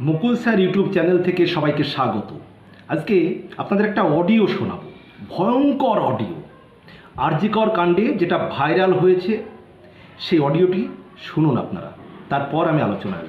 মুকুল sir YouTube channel থেকে সবাইকে স্বাগত। আজকে আপনাদের একটা অডিও শোনাব। ভয়ঙ্কর অডিও। আরজিকর কাণ্ডে যেটা ভাইরাল হয়েছে, সেই অডিওটি শুনুন আপনারা। তারপর আমি আলোচনায়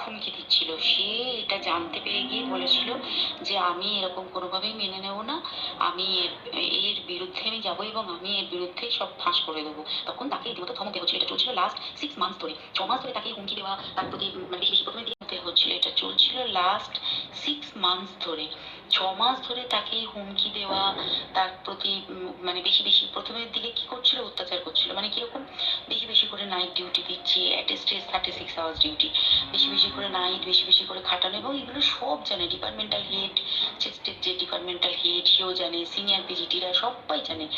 হুমকি দিচ্ছিল? সে এটা জানতে পেরে গিয়ে বলেছিল যে আমি এরকম কোনোভাবেই মেনে নেব না। আমি এর বিরুদ্ধে আমি যাব এবং আমি এর বিরুদ্ধে সব ফাঁস করে দেবো। তখন তাকে রীতিমতো ধমক দেওয়া হচ্ছিল। এটা চলছিল লাস্ট সিক্স মান্থস ধরে। ছ মাস ধরে তাকে হুমকি দেওয়া, তার প্রতি মানে বেশি বেশি প্রথমে দিয়ে হচ্ছিল। এটা চলছিল লাস্ট সিক্স মান্থস ধরে। ছ মাস ধরে তাকে হুমকি দেওয়া, তার প্রতি মানে বেশি বেশি প্রথমের দিকে কি করছিল? অত্যাচার করছিল। মানে কীরকম? নাইট ডিউটি দিচ্ছে at stage thirty six hours duty বেশি বেশি করে নাইট বেশি বেশি করে খাটানো, এবং এগুলো সব জানে ডিপার্টমেন্টাল হেড হেড সেও জানে সিনিয়র পিজিটিরা সবাই জানে।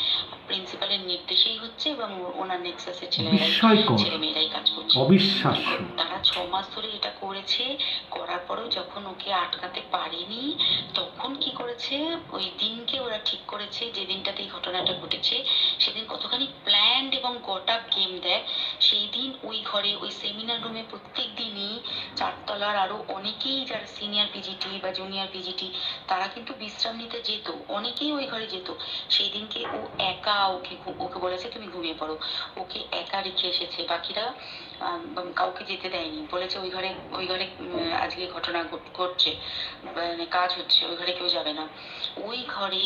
প্রিন্সিপালের নির্দেশেই হচ্ছে এবং ওনার নেক্সাসের ছেলেমেয়েরাই ছেলে মেয়েরাই কাজ করছে। অবিশ্বাস্য। তারা ছ মাস ধরে এটা করেছে। করার পরেও যখন ওকে আটকাতে পারেনি তখন কি করেছে? ওই দিনকে ওরা ঠিক করেছে যে দিনটাতে এই ঘটনাটা ঘটেছে সেদিন কতখানি প্ল্যান্ড এবং গট আপ গেম দেয়। সেই দিন ওই ঘরে ওই সেমিনার রুমে প্রত্যেক দিনই চারতলার আরও অনেকেই যারা সিনিয়র পিজিটি বা জুনিয়র পিজিটি তারা কিন্তু বিশ্রাম নিতে যেত, অনেকেই ওই ঘরে যেত। সেই দিনকে ও একা ওকে ওকে বলেছে, তুমি ঘুমিয়ে পড়ো। ওকে একা রেখে এসেছে। বাকিরা কাউকে যেতে দেয়নি। বলেছে, ওই ঘরে ওই ঘরে আজকে ঘটনা ঘটছে মানে কাজ হচ্ছে, ওই ঘরে কেউ যাবে না। ওই ঘরে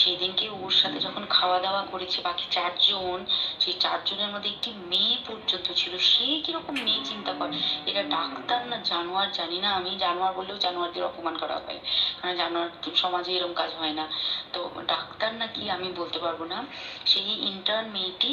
সেই দিনকে ওর সাথে যখন খাওয়া দাওয়া করেছে বাকি চারজন, সেই চারজনের মধ্যে একটি মেয়ে পর্যন্ত ছিল। সে কীরকম মেয়ে, চিন্তা কর। এরা ডাক্তার না জানোয়ার জানি না, আমি জানোয়ার বললেও জানোয়ারদের অপমান করা হয়। কারণ জানোয়ার সমাজে এরকম কাজ হয় না। তো ডাক্তার নাকি আমি বলতে পারব না, সেই ইন্টার্ন মেয়েটি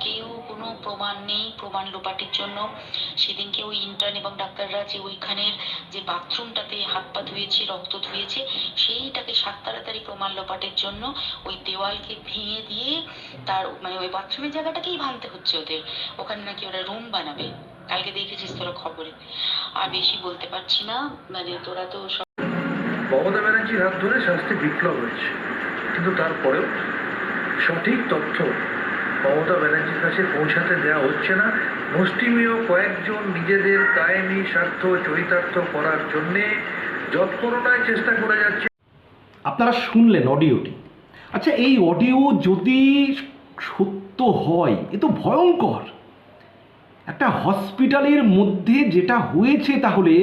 কেউ কোনো প্রমাণ নেই, প্রমাণ লোপাটির জন্য। সেদিনকে ওই ইন্টার্ন এবং ডাক্তাররা যে ওইখানের যে বাথরুমটাতে হাত পা ধুয়েছে, রক্ত ধুয়েছে, সেইটাকে সাত তাড়াতাড়ি প্রমাণ লোপাটের জন্য ওই দেওয়ালকে ভেঙে দিয়ে তার মানে ওই বাথরুমের জায়গাটাকেই ভাঙতে হচ্ছে ওদের। ওখানে নাকি ওরা রুম বানাবে। কালকে দেখেছিস তোরা খবরে। আর বেশি বলতে পারছি না। মানে তোরা তো সব মমতা ব্যানার্জির হাত ধরে শাস্তি বিপ্লব হয়েছে। কিন্তু তারপরেও সঠিক তথ্য মমতা ব্যানার্জির কাছে পৌঁছাতে দেওয়া হচ্ছে না। মুষ্টিমেয় কয়েকজন নিজেদের কায়েমি স্বার্থ চরিতার্থ করার জন্যে যৎপরতায় চেষ্টা করে যাচ্ছে। আপনারা শুনলেন অডিওটি। আচ্ছা এই অডিও যদি সত্য হয়, এ তো ভয়ঙ্কর। একটা হসপিটালের মধ্যে যেটা হয়েছে তাহলে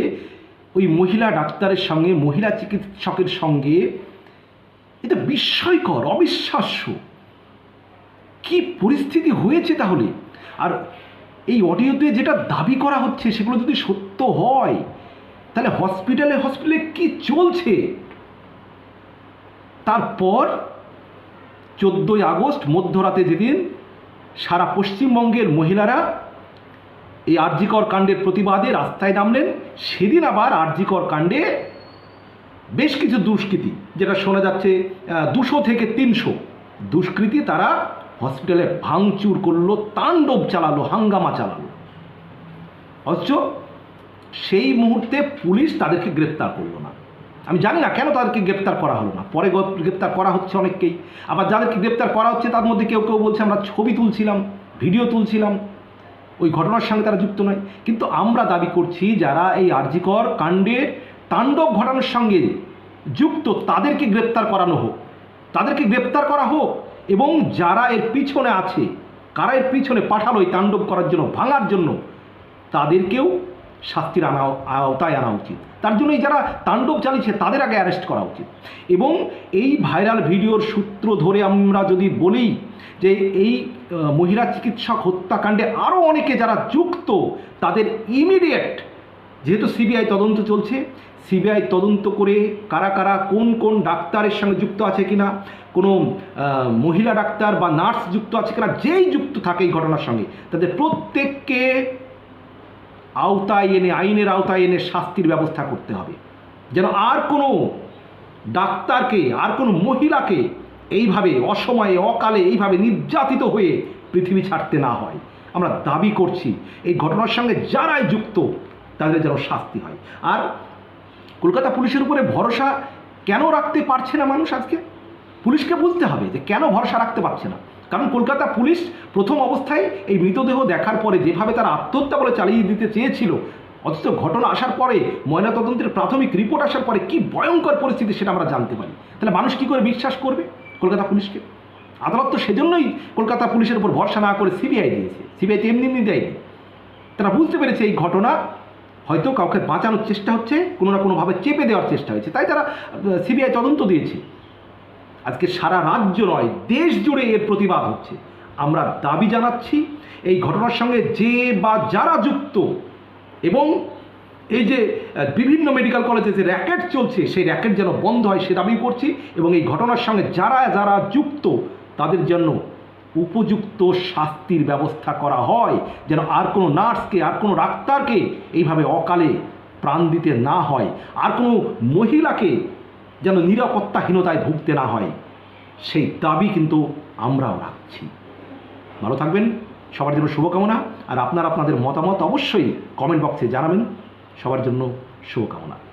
ওই মহিলা ডাক্তারের সঙ্গে, মহিলা চিকিৎসকের সঙ্গে এটা বিস্ময়কর, অবিশ্বাস্য। কি পরিস্থিতি হয়েছে তাহলে? আর এই অডিওতে যেটা দাবি করা হচ্ছে সেগুলো যদি সত্য হয়, তাহলে হসপিটালে হসপিটালে কি চলছে? তারপর চোদ্দোই আগস্ট, মধ্যরাতে যেদিন সারা পশ্চিমবঙ্গের মহিলারা এই আরজিকর কাণ্ডের প্রতিবাদে রাস্তায় নামলেন, সেদিন আবার আরজিকর কাণ্ডে বেশ কিছু দুষ্কৃতী, যেটা শোনা যাচ্ছে দুশো থেকে তিনশো দুষ্কৃতী তারা হসপিটালে ভাঙচুর করল, তাণ্ডব চালালো, হাঙ্গামা চালালো। অথচ সেই মুহূর্তে পুলিশ তাদেরকে গ্রেপ্তার করল না। আমি জানি না কেন তাদেরকে গ্রেপ্তার করা হলো না। পরে গ্রেপ্তার করা হচ্ছে অনেককেই। আবার যাদেরকে গ্রেপ্তার করা হচ্ছে, তার মধ্যে কেউ কেউ বলছে, আমরা ছবি তুলছিলাম, ভিডিও তুলছিলাম। ওই ঘটনার সঙ্গে তারা যুক্ত নয়। কিন্তু আমরা দাবি করছি, যারা এই আরজিকর কাণ্ডের তাণ্ডব ঘটানোর সঙ্গে যুক্ত, তাদেরকে গ্রেপ্তার করানো হোক। তাদেরকে গ্রেপ্তার করা হোক। এবং যারা এর পিছনে আছে, কারা এর পিছনে পাঠালো এই তাণ্ডব করার জন্য, ভাঙার জন্য, তাদেরকেও শাস্তির আনা, আওতায় আনা উচিত। তার জন্যই যারা তাণ্ডব চালিয়েছে, তাদের আগে অ্যারেস্ট করা উচিত। এবং এই ভাইরাল ভিডিওর সূত্র ধরে আমরা যদি বলি যে এই মহিলা চিকিৎসক হত্যাকাণ্ডে আরও অনেকে যারা যুক্ত, তাদের ইমিডিয়েট যেহেতু সিবিআই তদন্ত চলছে সিবিআই তদন্ত করে কারা কারা কোন কোন ডাক্তারের সঙ্গে যুক্ত আছে কিনা, কোনো মহিলা ডাক্তার বা নার্স যুক্ত আছে কিনা, যেই যুক্ত থাকে এই ঘটনার সঙ্গে, তাদের প্রত্যেককে আওতায় এনে, আইনের আওতায় এনে শাস্তির ব্যবস্থা করতে হবে। যেন আর কোনো ডাক্তারকে, আর কোনো মহিলাকে এইভাবে অসময়ে, অকালে এইভাবে নির্যাতিত হয়ে পৃথিবী ছাড়তে না হয়। আমরা দাবি করছি, এই ঘটনার সঙ্গে যারাই যুক্ত, তাদের যেন শাস্তি হয়। আর কলকাতা পুলিশের উপরে ভরসা কেন রাখতে পারছে না মানুষ আজকে? পুলিশকে বুঝতে হবে যে কেন ভরসা রাখতে পারছে না? কারণ কলকাতা পুলিশ প্রথম অবস্থায় এই মৃতদেহ দেখার পরে যেভাবে তারা আত্মহত্যা বলে চালিয়ে দিতে চেয়েছিল, অথচ ঘটনা আসার পরে, ময়নাতদন্তের প্রাথমিক রিপোর্ট আসার পরে কি ভয়ঙ্কর পরিস্থিতি সেটা আমরা জানতে পারি। তাহলে মানুষ কি করে বিশ্বাস করবে কলকাতা পুলিশকে? আদালত তো সেজন্যই কলকাতা পুলিশের উপর ভরসা না করে সিবিআই দিয়েছে। সিবিআই তো এমনি দেয়নি। তারা বুঝতে পেরেছে এই ঘটনা হয়তো কাউকে বাঁচানোর চেষ্টা হচ্ছে, কোনো না কোনোভাবে চেপে দেওয়ার চেষ্টা হয়েছে। তাই তারা সিবিআই তদন্ত দিয়েছে। আজকে সারা রাজ্য নয়, দেশ জুড়ে এর প্রতিবাদ হচ্ছে। আমরা দাবি জানাচ্ছি, এই ঘটনার সঙ্গে যে বা যারা যুক্ত এবং এই যে বিভিন্ন মেডিকেল কলেজে যে র্যাকেট চলছে, সেই র্যাকেট যেন বন্ধ হয় সে দাবি করছি এবং এই ঘটনার সঙ্গে যারা যারা যুক্ত, তাদের জন্য উপযুক্ত শাস্তির ব্যবস্থা করা হয়, যেন আর কোনো নার্সকে, আর কোনো ডাক্তারকে এইভাবে অকালে প্রাণ দিতে না হয়, আর কোনো মহিলাকে যেন নিরাপত্তাহীনতায় ভুগতে না হয়। সেই দাবি কিন্তু আমরাও রাখছি। ভালো থাকবেন, সবার জন্য শুভকামনা, আর আপনারা আপনাদের মতামত অবশ্যই কমেন্ট বক্সে জানাবেন। সবার জন্য শুভকামনা।